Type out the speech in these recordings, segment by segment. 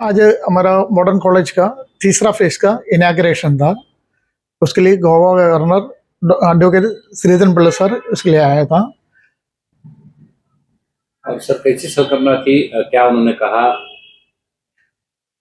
आज हमारा modern college का तीसरा फ़ेज़ का इनाग्रेशन था। उसके लिए गोवा गवर्नर एडवोकेट श्रीधर पिल्ला सर उसके लिए आया था। सर कैसी थी? क्या उन्होंने कहा?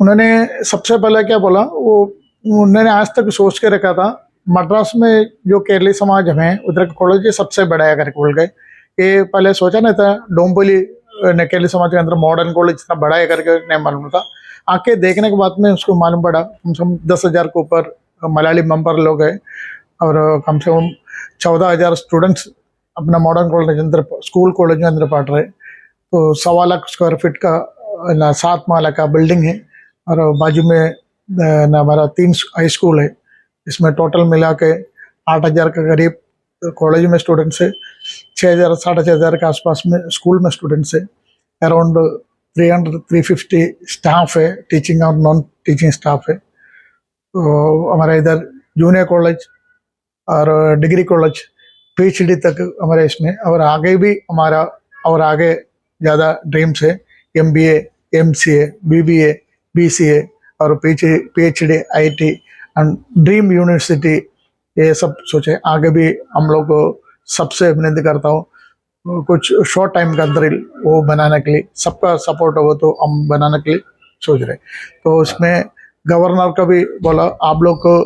उन्होंने सबसे पहले क्या बोला वो उन्होंने आज तक सोच के रखा था मद्रास में जो केरली समाज है उधर का कॉलेज सबसे बड़ा है करके बोल गए। ये पहले सोचा नहीं था डोम्बोली नकेली समाज के अंदर मॉडर्न कॉलेज इतना बड़ा है करके नहीं मालूम था आके देखने के बाद में उसको मालूम पड़ा कम से कम दस हजार के ऊपर मलयाली मम्बर लोग हैं और कम से कम चौदह हजार स्टूडेंट्स अपना मॉडर्न कॉलेज के अंदर स्कूल कॉलेज के अंदर पढ़ रहे हैं। तो सवा लाख स्क्वायर फीट का ना सात माला का बिल्डिंग है और बाजू में ना हमारा तीन हाई स्कूल है। इसमें टोटल मिला के आठ हजार के करीब कॉलेज में स्टूडेंट्स है छः हजार साढ़े छः हजार के आसपास में स्कूल में स्टूडेंट्स है around three hundred three fifty staff है टीचिंग और नॉन टीचिंग स्टाफ है तो हमारे इधर जूनियर कॉलेज और डिग्री कॉलेज पीएचडी तक हमारे इसमें और आगे भी हमारा और आगे ज़्यादा ड्रीम्स है M B M C A B B A B C A और P H D I T and dream university ये सब सोचे। आगे भी हम लोग को सबसे विनती करता हूँ। कुछ शॉर्ट टाइम के अंदर ही वो बनाने के लिए, सबका सपोर्ट हो तो हम बनाने के लिए सोच रहे तो उसमें गवर्नर का भी बोला, आप लोग को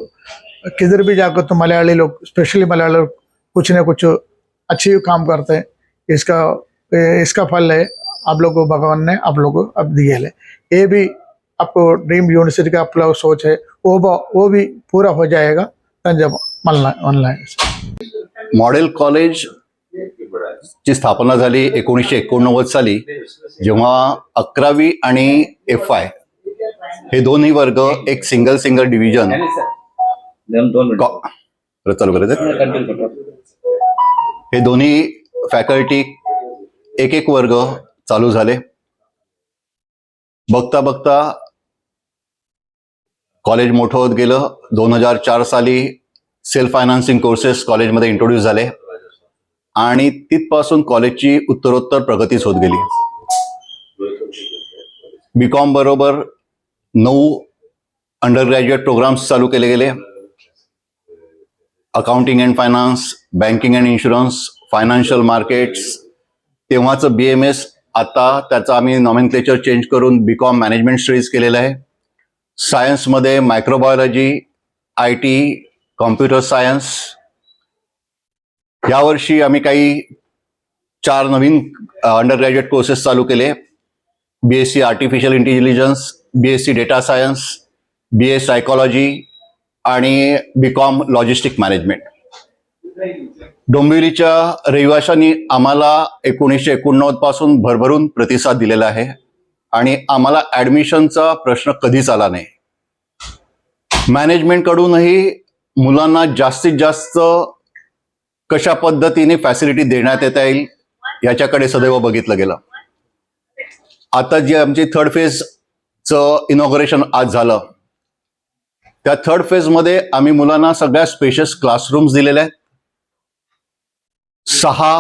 किधर भी जाकर तो मलयाली लोग स्पेशली मलयाली लोग कुछ ना कुछ अच्छी काम करते हैं। इसका इसका फल है, आप लोग को भगवान ने आप लोग को अब दिए है। ये भी आपको ड्रीम यूनिवर्सिटी का आपका सोच है। वो वो भी पूरा हो जाएगा। ऑनलाइन ऑनलाइन मॉडेल कॉलेज ची स्थापना झाली एकोणीसशे एकोणनव्वद साली जेव्हा अकरावी आणि एफ आय हे दोन्ही वर्ग एक सिंगल सिंगल डिव्हिजन चालू करायचं? हे दोन्ही फॅकल्टी एक एक वर्ग चालू झाले. बघता बघता कॉलेज मोठं होत गेलं. दोन हजार चार साली सेल्फ फायनान्सिंग कोर्सेस कॉलेजमध्ये इंट्रोड्यूस झाले. आणि तिथपासून कॉलेजची उत्तरोत्तर प्रगतीच होत गेली. बी कॉम बरोबर नऊ अंडर ग्रॅज्युएट प्रोग्राम्स चालू केले गेले. Accounting and finance banking and insurance financial markets तेव्हाचं बी एम एस आता त्याचा आम्ही नॉमेनक्लेचर चेंज करून बी कॉम मॅनेजमेंट स्टडीज केलेलं आहे. सायन्समध्ये microbiology I T computer science. यावर्षी आम्ही काही चार नवीन अंडर ग्रॅज्युएट कोर्सेस चालू केले. B S C artificial intelligence B S C data science B S psychology आणि बी कॉम लॉजिस्टिक मॅनेजमेंट डोंबिवलीच्या रहिवाशांनी आम्हाला एकोणीसशे एकोणनव्वदपासून भरभरून प्रतिसाद दिलेला आहे. आणि आम्हाला ॲडमिशनचा प्रश्न कधीच आला नाही. मॅनेजमेंट कडूनही मुलांना जास्तीत जास्त कशा पद्धतीने फॅसिलिटी देण्यात येता येईल याच्याकडे सदैव बघितलं गेलं. आता जे आमची थर्ड फेजचं इनॉग्रेशन आज झालं. त्या थर्ड फेजमध्ये आम्ही मुलांना सगळ्या स्पेशस क्लासरूम्स दिलेल्या आहेत. सहा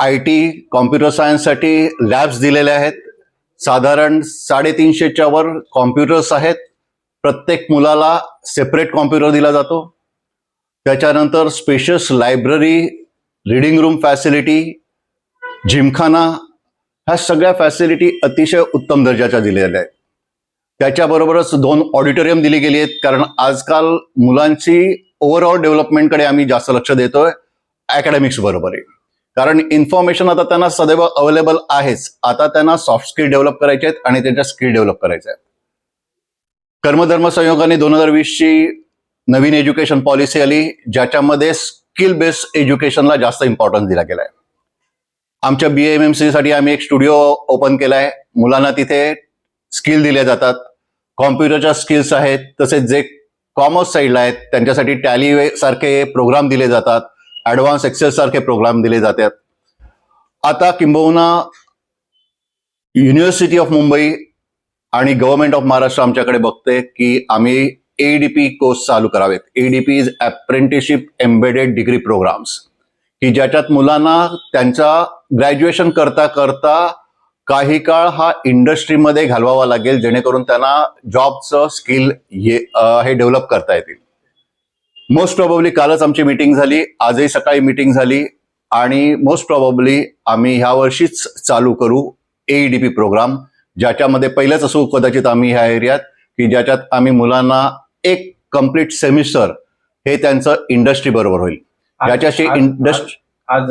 आय टी कॉम्प्युटर सायन्ससाठी लॅब्स दिलेल्या आहेत. साधारण साडेतीनशेच्या वर कॉम्प्युटर्स आहेत. प्रत्येक मुलाला सेपरेट कॉम्प्युटर दिला जातो. त्याच्यानंतर spacious library reading room facility gymkhana ह्या सगळ्या फॅसिलिटी अतिशय उत्तम दर्जाच्या दिलेल्या आहेत. त्याच्याबरोबरच दोन ऑडिटोरियम दिली गेली आहेत. कारण आजकाल मुलांची ओव्हरऑल डेव्हलपमेंटकडे आम्ही जास्त लक्ष देतोय. अकॅडमिक्स बरोबर. आहे कारण इन्फॉर्मेशन आता त्यांना सदैव अवेलेबल आहेच. आता त्यांना सॉफ्ट स्किल डेव्हलप करायचे आहेत आणि त्यांच्या स्किल डेव्हलप करायच्या आहेत. कर्मधर्म संयोगाने दोन हजार वीसची नवीन एज्युकेशन पॉलिसी आली ज्याच्यामध्ये स्किल बेस्ड एज्युकेशनला जास्त इम्पॉर्टन्स दिला गेला आहे आमच्या बी एम एम सी साठी आम्ही एक स्टुडिओ ओपन केला आहे मुलांना तिथे स्किल दिल्या जातात. कॉम्प्युटरच्या स्किल्स आहेत तसेच जे कॉमर्स साईडला आहेत त्यांच्यासाठी टॅली सारखे प्रोग्राम दिले जातात. ऍडव्हान्स एक्सेल सारखे प्रोग्राम दिले जातात. आता किंबहुना युनिव्हर्सिटी ऑफ मुंबई आणि गव्हर्नमेंट ऑफ महाराष्ट्र आमच्याकडे बघते की आम्ही एडीपी कोर्स चालू करावेत. ADP is apprenticeship embedded degree programs की ज्याच्यात मुलांना त्यांचा ग्रॅज्युएशन करता करता काही काळ हा इंडस्ट्रीमध्ये घालवावा लागेल जेणेकरून त्यांना जॉबचं स्किल ये हे डेव्हलप करता येतील. मोस्ट प्रॉबेबली कालच आमची मीटिंग झाली. आजही सकाळी मीटिंग झाली. आणि मोस्ट प्रॉबेबली आम्ही ह्या वर्षीच चालू करू एईडीपी प्रोग्राम ज्याच्यामध्ये पहिलेच असू कदाचित आम्ही ह्या एरियात की ज्याच्यात आम्ही मुलांना एक कंप्लीट सेमिस्टर हे त्यांचं इंडस्ट्री बरोबर होईल. आज- याच्याशी आज- इंडस्ट्री आज